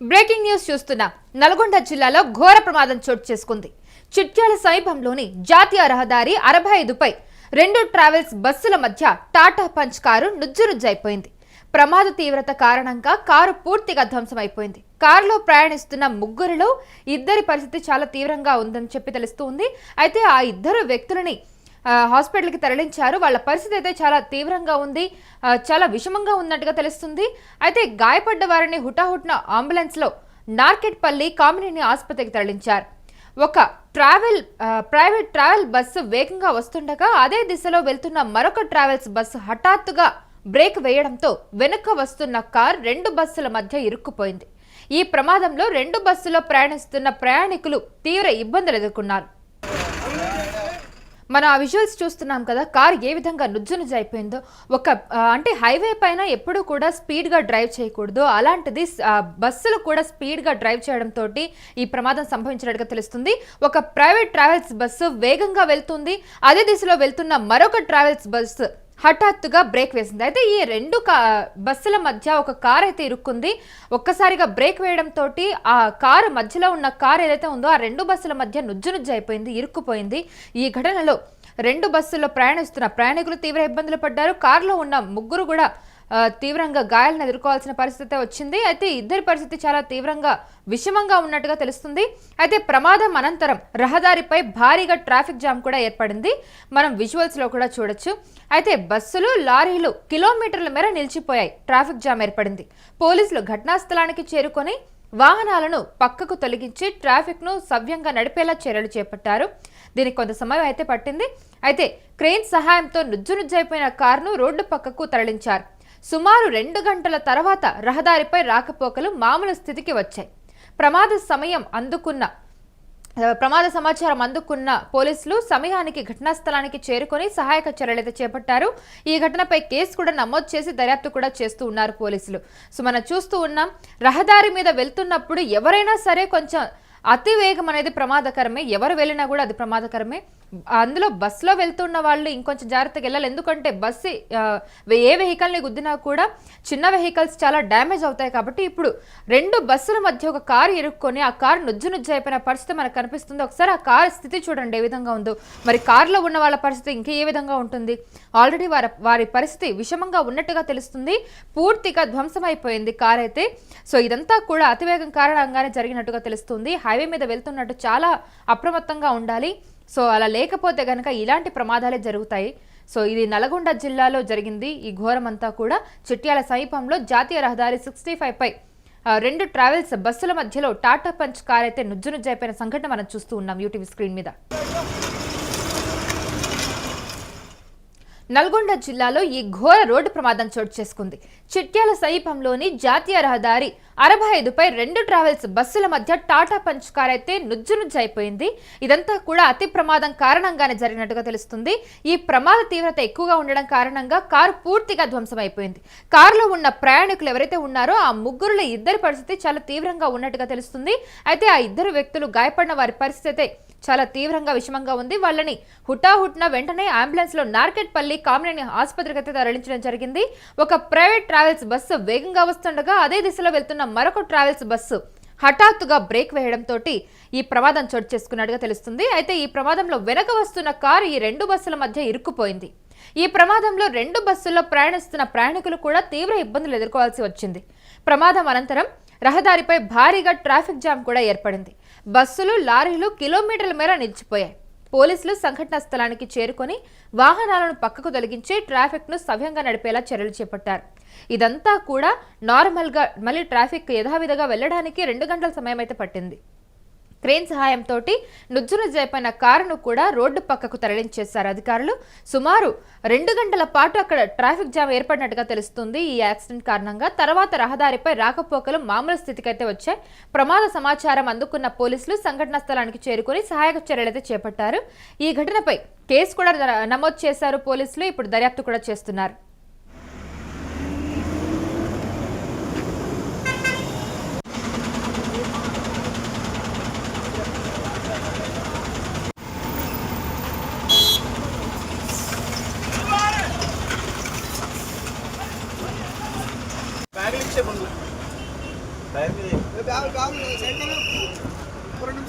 Breaking news చూస్తున్నాం నల్గొండ జిల్లాలో ఘోర ప్రమాదం చోటు చేసుకుంది. చిట్యాల సమీపంలోని జాతీయ రహదారి అరవై ఐదుపై రెండు ట్రావెల్స్ బస్సుల మధ్య టాటా పంచ్ కారు నుజ్జునుజ్జైపోయింది ప్రమాద తీవ్రత కారణంగా కారు పూర్తిగా ధ్వంసమైపోయింది. కారులో ప్రయాణిస్తున్న ముగ్గురిలో ఇద్దరి పరిస్థితి చాలా తీవ్రంగా ఉందని చెప్పి తెలుస్తుంది అయితే ఆ ఇద్దరు వ్యక్తులని హాస్పిటల్కి తరలించారు. వాళ్ళ పరిస్థితి అయితే చాలా తీవ్రంగా ఉంది. చాలా విషమంగా ఉన్నట్టుగా తెలుస్తుంది. అయితే గాయపడ్డ వారిని హుటాహుట్న అంబులెన్స్లో నార్కెట్పల్లి కామినేని ఆసుపత్రికి తరలించారు. ఒక ట్రావెల్ ప్రైవేట్ ట్రావెల్ బస్సు వేగంగా వస్తుండగా అదే దిశలో వెళ్తున్న మరొక ట్రావెల్స్ బస్సు హఠాత్తుగా బ్రేక్ వేయడంతో వెనుక వస్తున్న కార్ రెండు బస్సుల మధ్య ఇరుక్కుపోయింది. ఈ ప్రమాదంలో రెండు బస్సులో ప్రయాణిస్తున్న ప్రయాణికులు తీవ్ర ఇబ్బందులు ఎదుర్కొన్నారు. మనం ఆ విజువల్స్ చూస్తున్నాం కదా కార్ ఏ విధంగా నుజ్జునుజ్జు అయిపోయిందో ఒక అంటే హైవే పైన ఎప్పుడూ కూడా స్పీడ్గా డ్రైవ్ చేయకూడదు. అలాంటిది బస్సులు కూడా స్పీడ్గా డ్రైవ్ చేయడంతో ఈ ప్రమాదం సంభవించినట్టుగా తెలుస్తుంది. ఒక ప్రైవేట్ ట్రావెల్స్ బస్సు వేగంగా వెళ్తుంది. అదే దిశలో వెళ్తున్న మరొక ట్రావెల్స్ బస్సు హఠాత్తుగా బ్రేక్ వేసింది. అయితే ఈ రెండు కా బస్సుల మధ్య ఒక కార్ అయితే ఇరుక్కుంది. ఒక్కసారిగా బ్రేక్ వేయడంతో ఆ కారు మధ్యలో ఉన్న కార్ ఏదైతే ఉందో ఆ రెండు బస్సుల మధ్య నుజ్జు నుజ్జు అయిపోయింది ఇరుక్కుపోయింది. ఈ ఘటనలో రెండు బస్సుల్లో ప్రయాణిస్తున్న ప్రయాణికులు తీవ్ర ఇబ్బందులు పడ్డారు. కారులో ఉన్న ముగ్గురు కూడా తీవ్రంగా గాయాలను ఎదుర్కోవాల్సిన పరిస్థితి వచ్చింది. అయితే ఇద్దరి పరిస్థితి చాలా తీవ్రంగా విషమంగా ఉన్నట్టుగా తెలుస్తుంది. అయితే ప్రమాదం అనంతరం రహదారిపై భారీగా ట్రాఫిక్ జామ్ కూడా ఏర్పడింది. మనం విజువల్స్లో కూడా చూడొచ్చు. అయితే బస్సులు లారీలు కిలోమీటర్ల మేర నిలిచిపోయాయి. ట్రాఫిక్ జామ్ ఏర్పడింది. పోలీసులు ఘటనా స్థలానికి చేరుకొని వాహనాలను పక్కకు తొలగించి ట్రాఫిక్ను సవ్యంగా నడిపేలా చర్యలు చేపట్టారు. దీనికి కొంత సమయం అయితే పట్టింది. అయితే క్రెయిన్ సహాయంతో నుజ్జునుజ్జైపోయిన కారును రోడ్డు పక్కకు తరలించారు. సుమారు రెండు గంటల తర్వాత రహదారిపై రాకపోకలు మామూలు స్థితికి వచ్చాయి. ప్రమాద సమయం అందుకున్న ప్రమాద సమాచారం అందుకున్న పోలీసులు సమయానికి ఘటనా స్థలానికి చేరుకొని సహాయక చర్యలైతే చేపట్టారు. ఈ ఘటనపై కేసు కూడా నమోదు చేసి దర్యాప్తు కూడా చేస్తూ ఉన్నారు పోలీసులు. సో మనం చూస్తూ ఉన్నాం రహదారి మీద వెళ్తున్నప్పుడు ఎవరైనా సరే కొంచెం అతి వేగం అనేది ప్రమాదకరమే. ఎవరు వెళ్ళినా కూడా అది ప్రమాదకరమే. అందులో బస్సులో వెళ్తున్న వాళ్ళు ఇంకొంచెం జాగ్రత్తగా వెళ్ళాలి. ఎందుకంటే బస్సు ఏ వెహికల్ని గుద్దినా కూడా చిన్న వెహికల్స్ చాలా డ్యామేజ్ అవుతాయి కాబట్టి ఇప్పుడు రెండు బస్సుల మధ్య ఒక కారు ఇరుక్కొని ఆ కారు నుజ్జు నుజ్జు అయిపోయిన పరిస్థితి మనకు కనిపిస్తుంది. ఒకసారి ఆ కారు స్థితి చూడండి ఏ విధంగా ఉందో. మరి కారులో ఉన్న వాళ్ళ పరిస్థితి ఇంకా ఏ విధంగా ఉంటుంది? ఆల్రెడీ వారి వారి పరిస్థితి విషమంగా ఉన్నట్టుగా తెలుస్తుంది. పూర్తిగా ధ్వంసమైపోయింది కార్ అయితే. సో ఇదంతా కూడా అతివేగం కారణంగానే జరిగినట్టుగా తెలుస్తుంది. హైవే మీద వెళ్తున్నట్టు చాలా అప్రమత్తంగా ఉండాలి. సో అలా లేకపోతే కనుక ఇలాంటి ప్రమాదాలే జరుగుతాయి. సో ఇది నల్గొండ జిల్లాలో జరిగింది. ఈ ఘోరమంతా కూడా చిట్యాల సమీపంలో జాతీయ రహదారి సిక్స్టీ ఫైవ్ పై రెండు ట్రావెల్స్ బస్సుల మధ్యలో టాటా పంచ్ కార్ అయితే నుజ్జునుజ్జైపోయిన సంఘటన మనం చూస్తూ ఉన్నాం యూటీవీ స్క్రీన్ మీద. నల్గొండ జిల్లాలో ఈ ఘోర రోడ్డు ప్రమాదం చోటు చేసుకుంది. చిట్యాల సమీపంలోని జాతీయ రహదారి అరవై ఐదుపై రెండు ట్రావెల్స్ బస్సుల మధ్య టాటా పంచ్ కార్ అయితే నుజ్జు అయిపోయింది ఇదంతా కూడా అతి ప్రమాదం కారణంగానే జరిగినట్టుగా తెలుస్తుంది. ఈ ప్రమాద తీవ్రత ఎక్కువగా ఉండడం కారణంగా కారు పూర్తిగా ధ్వంసమైపోయింది. కారులో ఉన్న ప్రయాణికులు ఎవరైతే ఉన్నారో ఆ ముగ్గురులో ఇద్దరి పరిస్థితి చాలా తీవ్రంగా ఉన్నట్టుగా తెలుస్తుంది. అయితే ఆ ఇద్దరు వ్యక్తులు గాయపడిన వారి పరిస్థితి అయితే చాలా తీవ్రంగా విషమంగా ఉంది. వాళ్ళని హుటాహుట్న వెంటనే అంబులెన్స్లో నార్కెట్పల్లి కామినేని ఆసుపత్రికి అయితే తరలించడం జరిగింది. ఒక ప్రైవేట్ ట్రావెల్స్ బస్సు వేగంగా వస్తుండగా అదే దిశలో వెళ్తున్న మరొక ట్రావెల్స్ బస్సు హఠాత్తుగా బ్రేక్ వేయడంతో ఈ ప్రమాదం చోటు చేసుకున్నట్టుగా తెలుస్తుంది. అయితే ఈ ప్రమాదంలో వెనక వస్తున్న కారు ఈ రెండు బస్సుల మధ్య ఇరుక్కుపోయింది. ఈ ప్రమాదంలో రెండు బస్సుల్లో ప్రయాణిస్తున్న ప్రయాణికులు కూడా తీవ్ర ఇబ్బందులు ఎదుర్కోవాల్సి వచ్చింది. ప్రమాదం అనంతరం రహదారిపై భారీగా ట్రాఫిక్ జామ్ కూడా ఏర్పడింది. బస్సులు లారీలు కిలోమీటర్ల మేర నిలిచిపోయాయి. పోలీసులు సంఘటనా స్థలానికి చేరుకొని వాహనాలను పక్కకు తొలగించి ట్రాఫిక్ను సవ్యంగా నడిపేలా చర్యలు చేపట్టారు. ఇదంతా కూడా నార్మల్గా మళ్ళీ ట్రాఫిక్ యథావిధిగా వెళ్ళడానికి రెండు గంటల సమయం అయితే పట్టింది. క్రేన్ సహాయంతో నుజ్జునజైపోయిన కారును కూడా రోడ్డు పక్కకు తరలించేశారు అధికారులు. సుమారు రెండు గంటల పాటు అక్కడ ట్రాఫిక్ జామ్ ఏర్పడినట్టుగా తెలుస్తుంది ఈ యాక్సిడెంట్ కారణంగా. తర్వాత రహదారిపై రాకపోకలు మామూలు స్థితికైతే వచ్చాయి. ప్రమాద సమాచారం అందుకున్న పోలీసులు సంఘటనా స్థలానికి చేరుకొని సహాయక చర్యలైతే చేపట్టారు. ఈ ఘటనపై కేసు కూడా నమోదు చేశారు పోలీసులు. ఇప్పుడు దర్యాప్తు కూడా చేస్తున్నారు. பண்ணுங்க டைம் இல்லை காமெண்ட் செய்யணும் ஒரு நிமிஷம்